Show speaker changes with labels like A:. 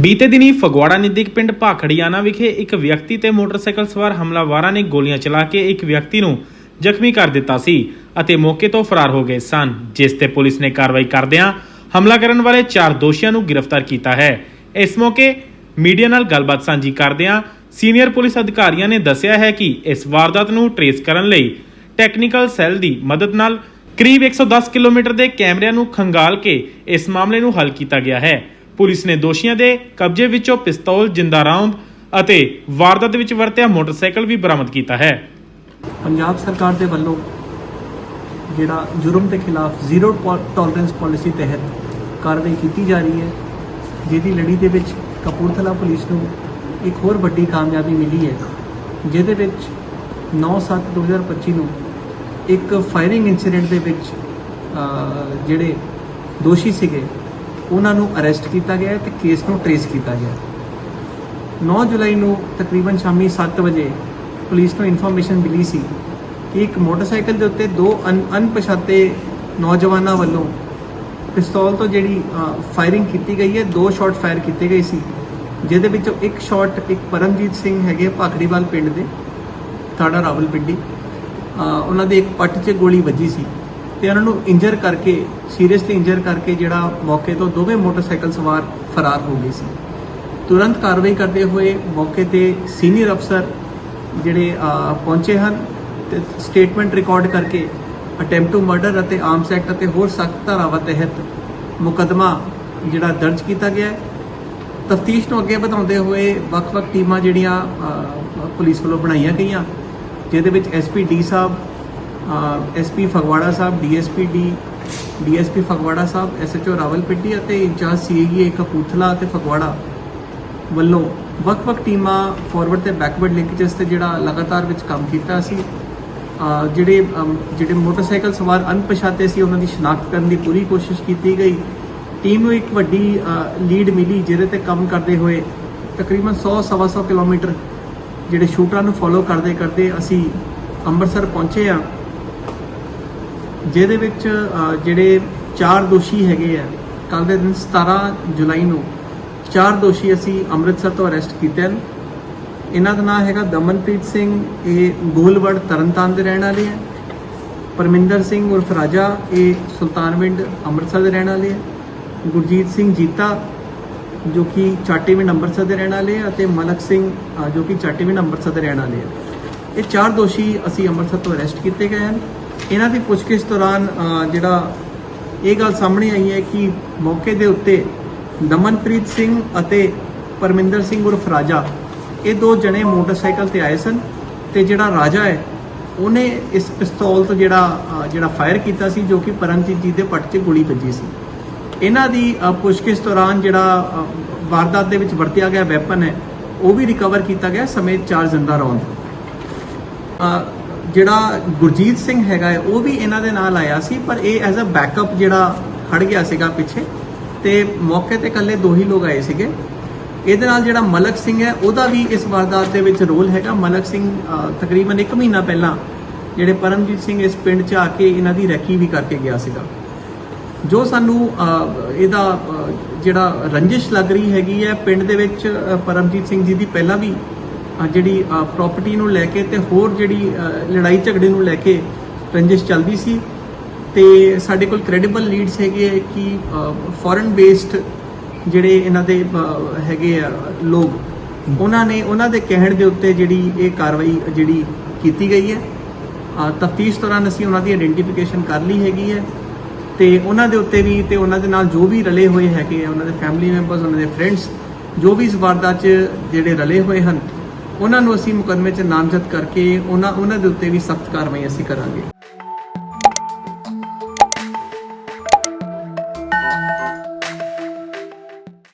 A: ਬੀਤੇ ਦਿਨੀ ਫਗਵਾੜਾ ਨਜ਼ਦੀਕ ਪਿੰਡ ਭਾਖੜੀਆਣਾ ਵਿਖੇ ਇੱਕ ਵਿਅਕਤੀ ਤੇ ਮੋਟਰਸਾਈਕਲ ਸਵਾਰ ਹਮਲਾਵਰਾਂ ਨੇ ਗੋਲੀਆਂ ਚਲਾ ਕੇ ਇੱਕ ਵਿਅਕਤੀ ਨੂੰ ਜ਼ਖਮੀ ਕਰ ਦਿੱਤਾ ਸੀ ਅਤੇ ਮੌਕੇ ਤੋਂ ਫਰਾਰ ਹੋ ਗਏ ਸਨ, ਜਿਸ ਤੇ ਪੁਲਿਸ ਨੇ ਕਾਰਵਾਈ ਕਰਦਿਆਂ ਹਮਲਾ ਕਰਨ ਵਾਲੇ ਚਾਰ ਦੋਸ਼ੀਆਂ ਨੂੰ ਗ੍ਰਿਫਤਾਰ ਕੀਤਾ ਹੈ। ਇਸ ਮੌਕੇ ਮੀਡੀਆ ਨਾਲ ਗੱਲਬਾਤ ਸਾਂਝੀ ਕਰਦਿਆਂ ਸੀਨੀਅਰ ਪੁਲਿਸ ਅਧਿਕਾਰੀਆਂ ਨੇ ਦੱਸਿਆ ਹੈ ਕਿ ਇਸ ਵਾਰਦਾਤ ਨੂੰ ਟਰੇਸ ਕਰਨ ਲਈ ਟੈਕਨੀਕਲ ਸੈੱਲ ਦੀ ਮਦਦ ਨਾਲ ਕਰੀਬ 110 ਕਿਲੋਮੀਟਰ ਦੇ ਕੈਮਰਿਆਂ ਨੂੰ ਖੰਗਾਲ ਕੇ ਇਸ ਮਾਮਲੇ ਨੂੰ ਹੱਲ ਕੀਤਾ ਗਿਆ ਹੈ। ਪੁਲਿਸ ਨੇ ਦੋਸ਼ੀਆਂ ਦੇ ਕਬਜ਼ੇ ਵਿੱਚੋਂ ਪਿਸਤੌਲ, ਜਿੰਦਾ ਰਾਉਂਡ ਅਤੇ ਵਾਰਦਾਤ ਵਿੱਚ ਵਰਤਿਆ ਮੋਟਰਸਾਈਕਲ ਵੀ ਬਰਾਮਦ ਕੀਤਾ ਹੈ।
B: ਪੰਜਾਬ ਸਰਕਾਰ ਦੇ ਵੱਲੋਂ ਜਿਹੜਾ ਜੁਰਮ ਦੇ ਖਿਲਾਫ ਜ਼ੀਰੋ ਟੋਲਰੈਂਸ ਪਾਲਿਸੀ ਤਹਿਤ ਕਾਰਵਾਈ ਕੀਤੀ ਜਾ ਰਹੀ ਹੈ, ਜਿਹਦੀ ਲੜੀ ਦੇ ਵਿੱਚ ਕਪੂਰਥਲਾ ਪੁਲਿਸ ਨੂੰ ਇੱਕ ਹੋਰ ਵੱਡੀ ਕਾਮਯਾਬੀ ਮਿਲੀ ਹੈ, ਜਿਹਦੇ ਵਿੱਚ 9/7/2025 ਨੂੰ ਇੱਕ ਫਾਇਰਿੰਗ ਇਨਸੀਡੈਂਟ ਦੇ ਵਿੱਚ ਜਿਹੜੇ ਦੋਸ਼ੀ ਸੀਗੇ ਉਹਨਾਂ ਨੂੰ ਅਰੈਸਟ ਕੀਤਾ ਗਿਆ ਹੈ ਤੇ ਕੇਸ ਨੂੰ ਟਰੇਸ ਕੀਤਾ ਗਿਆ ਹੈ। 9 ਜੁਲਾਈ ਨੂੰ ਤਕਰੀਬਨ ਸ਼ਾਮੀ 7 ਵਜੇ ਪੁਲਿਸ ਨੂੰ ਇਨਫੋਰਮੇਸ਼ਨ ਮਿਲੀ ਸੀ ਕਿ ਇੱਕ ਮੋਟਰਸਾਈਕਲ ਦੇ ਉੱਤੇ ਦੋ ਅਣ- ਅਣਪਛਾਤੇ ਨੌਜਵਾਨਾਂ ਵੱਲੋਂ ਪਿਸਤੌਲ ਤੋਂ ਜਿਹੜੀ ਫਾਇਰਿੰਗ ਕੀਤੀ ਗਈ ਹੈ ਦੋ ਸ਼ਾਟ ਫਾਇਰ ਕੀਤੇ ਗਏ ਸੀ ਜਿਹਦੇ ਵਿੱਚੋਂ ਇੱਕ ਸ਼ਾਟ ਇੱਕ ਪਰਮਜੀਤ ਸਿੰਘ ਹੈਗੇ ਭਾਖੜੀਵਾਲ ਪਿੰਡ ਦੇ ਥਾਣਾ ਰਾਵਲਪਿੰਡੀ ਅ, ਉਹਨਾਂ ਦੇ ਇੱਕ ਪੱਟ 'ਚ ਗੋਲੀ ਵੱਜੀ ਸੀ। ਤੇ ਉਹਨਾਂ ਨੂੰ ਇੰਜਰ ਕਰਕੇ ਸੀਰੀਅਸਲੀ ਇੰਜਰ ਕਰਕੇ ਜਿਹੜਾ ਮੌਕੇ ਤੋਂ ਦੋਵੇਂ ਮੋਟਰਸਾਈਕਲ ਸਵਾਰ ਫਰਾਰ ਹੋ ਗਏ ਸੀ। ਤੁਰੰਤ ਕਾਰਵਾਈ ਕਰਦੇ ਹੋਏ ਮੌਕੇ ਤੇ ਸੀਨੀਅਰ ਅਫਸਰ ਜਿਹੜੇ ਪਹੁੰਚੇ ਹਨ ਤੇ ਸਟੇਟਮੈਂਟ ਰਿਕਾਰਡ ਕਰਕੇ ਅਟੈਂਪਟ ਟੂ ਮਰਡਰ ਅਤੇ ਆਰਮਸ ਐਕਟ ਅਤੇ ਹੋਰ ਸਖਤ ਧਾਰਾਵਾਂ ਤਹਿਤ ਮੁਕੱਦਮਾ ਜਿਹੜਾ ਦਰਜ ਕੀਤਾ ਗਿਆ ਹੈ। ਤਫਤੀਸ਼ ਨੂੰ ਅੱਗੇ ਵਧਾਉਂਦੇ ਹੋਏ ਵੱਖ-ਵੱਖ ਟੀਮਾਂ ਜਿਹੜੀਆਂ ਪੁਲਿਸ ਵੱਲੋਂ ਬਣਾਈਆਂ ਗਈਆਂ, ਜਿਹਦੇ ਵਿੱਚ ਐਸਪੀ ਡੀ ਸਾਹਿਬ ਐਸਪੀ ਫਗਵਾੜਾ ਸਾਹਿਬ ਡੀਐਸਪੀ ਡੀ ਡੀਐਸਪੀ ਫਗਵਾੜਾ ਸਾਹਿਬ ਐਸਐਚਓ ਰਾਵਲਪਿੰਡੀ ਅਤੇ ਇੰਚਾਰਜ ਸੀਏਈ ਕਪੂਰਥਲਾ ਅਤੇ ਫਗਵਾੜਾ ਵੱਲੋਂ ਵੱਖ-ਵੱਖ ਟੀਮਾਂ ਫਾਰਵਰਡ ਤੇ ਬੈਕਵਰਡ ਲਿੰਕੇਜਸ ਤੇ ਜਿਹੜਾ ਲਗਾਤਾਰ ਵਿੱਚ ਕੰਮ ਕੀਤਾ ਸੀ ਜਿਹੜੇ ਜਿਹੜੇ ਮੋਟਰਸਾਈਕਲ ਸਵਾਰ ਅਣਪਛਾਤੇ ਸੀ, ਉਹਨਾਂ ਦੀ ਸ਼ਨਾਖਤ ਕਰਨ ਦੀ ਪੂਰੀ ਕੋਸ਼ਿਸ਼ ਕੀਤੀ ਗਈ। ਟੀਮ ਨੂੰ ਇੱਕ ਵੱਡੀ ਲੀਡ ਮਿਲੀ, ਜਿਹਦੇ ਤੇ ਕੰਮ ਕਰਦੇ ਹੋਏ ਤਕਰੀਬਨ 100 ਸਵਾ 100 ਕਿਲੋਮੀਟਰ ਜਿਹੜੇ ਸ਼ੂਟਰਾਂ ਨੂੰ ਫੋਲੋ ਕਰਦੇ ਕਰਦੇ ਅਸੀਂ ਅੰਮ੍ਰਿਤਸਰ ਪਹੁੰਚੇ ਆ ਜਿਹਦੇ ਵਿੱਚ ਜਿਹੜੇ ਚਾਰ ਦੋਸ਼ੀ ਹੈਗੇ ਆ ਕੱਲ ਦੇ ਦਿਨ 17 ਜੁਲਾਈ ਨੂੰ ਚਾਰ ਦੋਸ਼ੀ ਅਸੀਂ ਅੰਮ੍ਰਿਤਸਰ ਤੋਂ ਅਰੈਸਟ ਕੀਤੇ ਹਨ। ਇਹਨਾਂ ਦਾ ਨਾਮ ਹੈਗਾ ਦਮਨਪ੍ਰੀਤ ਸਿੰਘ, ਇਹ ਗੋਲਵੜ ਤਰਨਤਾਰਨ ਦੇ ਰਹਿਣ ਵਾਲੇ ਹੈ ਪਰਮਿੰਦਰ ਸਿੰਘ ਉਰਫ ਰਾਜਾ, ਇਹ ਸੁਲਤਾਨਵਿੰਡ ਅੰਮ੍ਰਿਤਸਰ ਦੇ ਰਹਿਣ ਵਾਲੇ ਹੈ ਗੁਰਜੀਤ ਸਿੰਘ ਜੀਤਾ, ਜੋ ਕਿ ਚਾਟੀਵਿੰਡ ਅੰਮ੍ਰਿਤਸਰ ਦੇ ਰਹਿਣ ਵਾਲੇ ਆ, ਅਤੇ ਮਲਕ ਸਿੰਘ ਜੋ ਕਿ ਚਾਟੀਵਿੰਡ ਅੰਮ੍ਰਿਤਸਰ ਦੇ ਰਹਿਣ ਵਾਲੇ ਹੈ ਇਹ ਚਾਰ ਦੋਸ਼ੀ ਅਸੀਂ ਅੰਮ੍ਰਿਤਸਰ ਤੋਂ ਅਰੈਸਟ ਕੀਤੇ ਗਏ ਹਨ। ਇਹਨਾਂ ਦੀ ਪੁੱਛਗਿੱਛ ਦੌਰਾਨ ਜਿਹੜਾ ਇਹ ਗੱਲ ਸਾਹਮਣੇ ਆਈ ਹੈ ਕਿ ਮੌਕੇ ਦੇ ਉੱਤੇ ਦਮਨਪ੍ਰੀਤ ਸਿੰਘ ਅਤੇ ਪਰਮਿੰਦਰ ਸਿੰਘ ਉਰਫ ਰਾਜਾ, ਇਹ ਦੋ ਜਣੇ ਮੋਟਰਸਾਈਕਲ ਤੇ ਆਏ ਸਨ ਤੇ ਜਿਹੜਾ ਰਾਜਾ ਹੈ, ਉਹਨੇ ਇਸ ਪਿਸਤੌਲ ਤੋਂ ਜਿਹੜਾ ਜਿਹੜਾ ਫਾਇਰ ਕੀਤਾ ਸੀ, ਜੋ ਕਿ ਪਰਮਜੀਤ ਜੀ ਦੇ ਪੱਟ 'ਚ ਗੋਲੀ ਵੱਜੀ ਸੀ। ਇਹਨਾਂ ਦੀ ਪੁੱਛਗਿੱਛ ਦੌਰਾਨ ਜਿਹੜਾ ਵਾਰਦਾਤ ਦੇ ਵਿੱਚ ਵਰਤਿਆ ਗਿਆ ਵੈਪਨ ਹੈ, ਉਹ ਵੀ ਰਿਕਵਰ ਕੀਤਾ ਗਿਆ ਸਮੇਤ ਚਾਰ ਜ਼ਿੰਦਾ ਰੌਂਦ। ਜਿਹੜਾ ਗੁਰਜੀਤ ਸਿੰਘ ਹੈਗਾ ਹੈ ਉਹ ਵੀ ਇਹਨਾਂ ਦੇ ਨਾਲ ਆਇਆ ਸੀ ਪਰ ਇਹ ਐਜ਼ ਅ ਬੈਕਅਪ ਜਿਹੜਾ ਖੜ ਗਿਆ ਸੀਗਾ ਪਿੱਛੇ ਤੇ ਮੌਕੇ ਤੇ ਇਕੱਲੇ ਦੋ ਹੀ ਲੋਕ ਆਏ ਸੀਗੇ। ਇਹਦੇ ਨਾਲ ਜਿਹੜਾ ਮਲਕ ਸਿੰਘ ਹੈ ਉਹਦਾ ਵੀ ਇਸ ਵਾਰਦਾਤ ਦੇ ਵਿੱਚ ਰੋਲ ਹੈਗਾ। ਮਲਕ ਸਿੰਘ ਅ, ਤਕਰੀਬਨ 1 ਮਹੀਨਾ ਪਹਿਲਾਂ ਜਿਹੜੇ ਪਰਮਜੀਤ ਸਿੰਘ ਇਸ ਪਿੰਡ 'ਚ ਆ ਕੇ ਇਹਨਾਂ ਦੀ ਰੈਕੀ ਵੀ ਕਰਕੇ ਗਿਆ ਸੀਗਾ। ਜੋ ਸਾਨੂੰ ਅ, ਇਹਦਾ ਅ, ਜਿਹੜਾ ਰੰਜਿਸ਼ ਲੱਗ ਰਹੀ ਹੈਗੀ ਹੈ ਪਿੰਡ ਦੇ ਵਿੱਚ ਅ, ਪਰਮਜੀਤ ਸਿੰਘ ਜੀ ਦੀ ਪਹਿਲਾਂ ਵੀ ਜਿਹੜੀ ਪ੍ਰਾਪਰਟੀ ਨੂੰ ਲੈ ਕੇ ਤੇ ਹੋਰ ਜਿਹੜੀ ਲੜਾਈ ਝਗੜੇ ਨੂੰ ਲੈ ਕੇ ਰੰਜਿਸ਼ ਚੱਲਦੀ ਸੀ ਤੇ ਸਾਡੇ ਕੋਲ ਕ੍ਰੈਡੀਬਲ ਲੀਡਸ ਹੈਗੇ ਹੈ ਕਿ ਫੋਰਨ ਬੇਸਡ ਜਿਹੜੇ ਇਹਨਾਂ ਦੇ ਹੈਗੇ ਆ ਲੋਕ, ਉਹਨਾਂ ਨੇ ਉਹਨਾਂ ਦੇ ਕਹਿਣ ਦੇ ਉੱਤੇ ਜਿਹੜੀ ਇਹ ਕਾਰਵਾਈ ਜਿਹੜੀ ਕੀਤੀ ਗਈ ਹੈ। ਤਫਤੀਸ਼ ਦੌਰਾਨ ਅਸੀਂ ਉਹਨਾਂ ਦੀ ਆਇਡੈਂਟੀਫਿਕੇਸ਼ਨ ਕਰ ਲਈ ਹੈਗੀ ਹੈ ਤੇ ਉਹਨਾਂ ਦੇ ਉੱਤੇ ਵੀ ਤੇ ਉਹਨਾਂ ਦੇ ਨਾਲ ਜੋ ਵੀ ਰਲੇ ਹੋਏ ਹੈਗੇ ਆ, ਉਹਨਾਂ ਦੇ ਫੈਮਿਲੀ ਮੈਂਬਰਸ ਉਹਨਾਂ ਦੇ ਫਰੈਂਡਸ ਜੋ ਵੀ ਇਸ ਵਾਰਦਾਤ 'ਚ ਜਿਹੜੇ ਰਲੇ ਹੋਏ ਹਨ ਉਹਨਾਂ ਨੂੰ ਅਸੀਂ ਮੁਕੱਦਮੇ 'ਚ ਨਾਮਜ਼ਦ ਕਰਕੇ ਉਹਨਾਂ ਉਹਨਾਂ ਦੇ ਉੱਤੇ ਵੀ ਸਖਤ ਕਾਰਵਾਈ ਅਸੀਂ ਕਰਾਂਗੇ।